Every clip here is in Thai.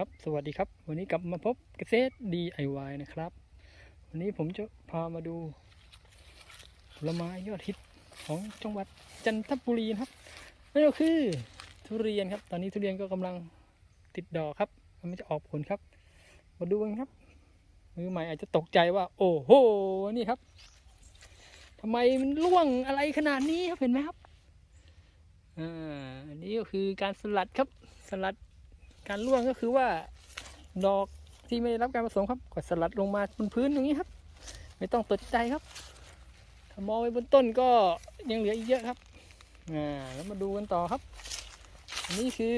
ครับสวัสดีครับ วันนี้กลับมาพบเกษตร DIY นะครับ วันนี้ผมจะพามาดูผลไม้ยอดฮิตของจังหวัดจันทบุรีครับนั่นก็คือทุเรียนครับ ตอนนี้ทุเรียนก็กำลังติดดอกครับมันจะออกผลครับ มาดูกันครับ มือใหม่อาจจะตกใจว่า โอ้โหนี่ครับทำไมมันร่วงอะไรขนาดนี้ครับเห็นไหมครับอ่าอันนี้ก็คือการสลัดครับสลัด การล่วงก็คือว่า ดอกที่ไม่ได้รับการผสมครับก็สลัดลงมาบนพื้นอย่างนี้ครับ ไม่ต้องตกใจครับถ้ามองไปบนต้นก็ยังเหลืออีกเยอะครับอ่าแล้วมาดูกันต่อครับอันนี้คือ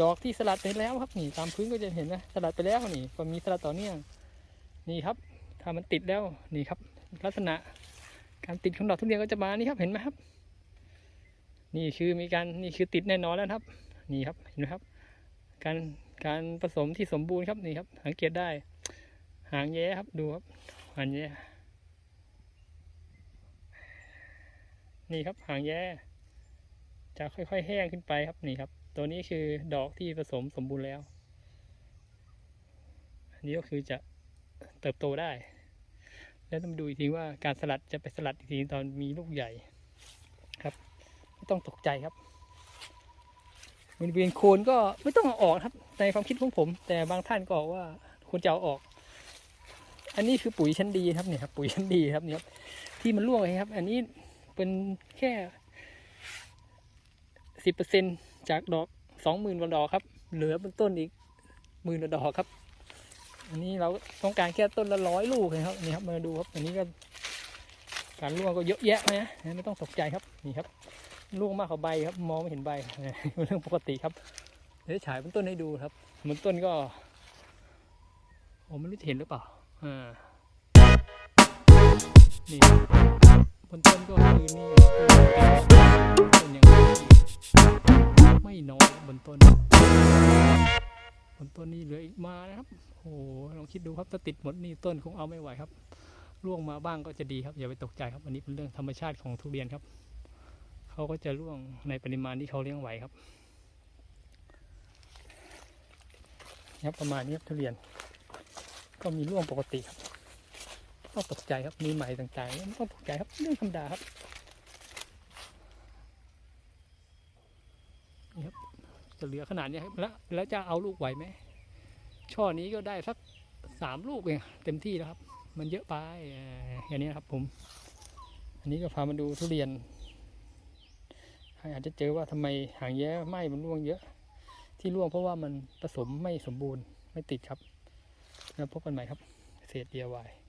ดอกที่สลัดไปแล้วครับนี่ตามพื้นก็จะเห็นนะสลัดไปแล้วนี่ก็มีสลัดต่อเนื่องนี่ครับ ถ้ามันติดแล้วนี่ครับ ลักษณะการติดของดอกทุเรียนก็จะมานี่ครับเห็นไหมครับ นี่คือมีการนี่คือติดแน่นอนแล้วครับ นี่ครับเห็นไหมครับ การการผสมที่สมบูรณ์ครับนี่ครับสังเกตได้ หางแย้ครับดูครับหางแย้นี่ครับหางแย้จะค่อยๆ แห้งขึ้นไปครับนี่ครับ ตัวนี้คือดอกที่ผสมสมบูรณ์แล้ว อันนี้ก็คือจะเติบโตได้ แล้วต้องดูอีกทีว่าการสลัดจะไปสลัดอีกทีตอนมีลูกใหญ่ครับ ไม่ต้องตกใจครับ บริเวณโคนก็ไม่ต้องเอาออกครับ ในความคิดของผม แต่บางท่านก็บอกว่าควรจะเอาออก อันนี้คือปุ๋ยชั้นดีครับเนี่ยครับปุ๋ยชั้นดีครับเนี่ยครับที่มันร่วงเลยครับ อันนี้เป็นแค่สิบเปอร์เซ็นจากดอกสองหมื่นกว่าดอกครับ เหลือบนต้นอีกหมื่นกว่าดอกครับ อันนี้เราต้องการแค่ต้นละร้อยลูกเลยครับนี่ครับมาดูครับ อันนี้ก็การร่วงก็เยอะแยะนะไม่ต้องตกใจครับนี่ครับ ลูกมากกว่าใบครับ มองไม่เห็นใบเป็นเรื่องปกติครับเดี๋ยวฉายบนต้นให้ดูครับบนต้นก็ผมไม่รู้จะเห็นหรือเปล่าอ่านี่บนต้นก็คือนี่ต้นยังไม่น้อยบนต้นบนต้นนี่เหลืออีกมานะครับโอ้โหลองคิดดูครับถ้าติดหมดนี่ต้นคงเอาไม่ไหวครับร่วงมาบ้างก็จะดีครับอย่าไปตกใจครับ อันนี้เป็นเรื่องธรรมชาติของทุเรียนครับ เขาก็จะร่วงในปริมาณที่เขาเลี้ยงไหวครับครับประมาณนี้ครับทุเรียน ก็มีร่วงปกติครับต้องตกใจครับมีใหม่ต่างๆไม่ต้องตกใจครับเรื่องธรรมดาครับนี่ครับจะเหลือขนาดนี้ครับแล้วแล้วจะเอาลูกไหวไหมช่อนี้ก็ได้สักสามลูกเองเต็มที่แล้วครับ มันเยอะไปอย่างนี้นะครับผม อันนี้ก็พามาดูทุเรียน อาจจะเจอว่าทำไมหางแย้ไหมมันร่วงเยอะ ที่ร่วงเพราะว่ามันผสมไม่สมบูรณ์ไม่ติดครับ แล้วพบกันใหม่ครับเศษ DIY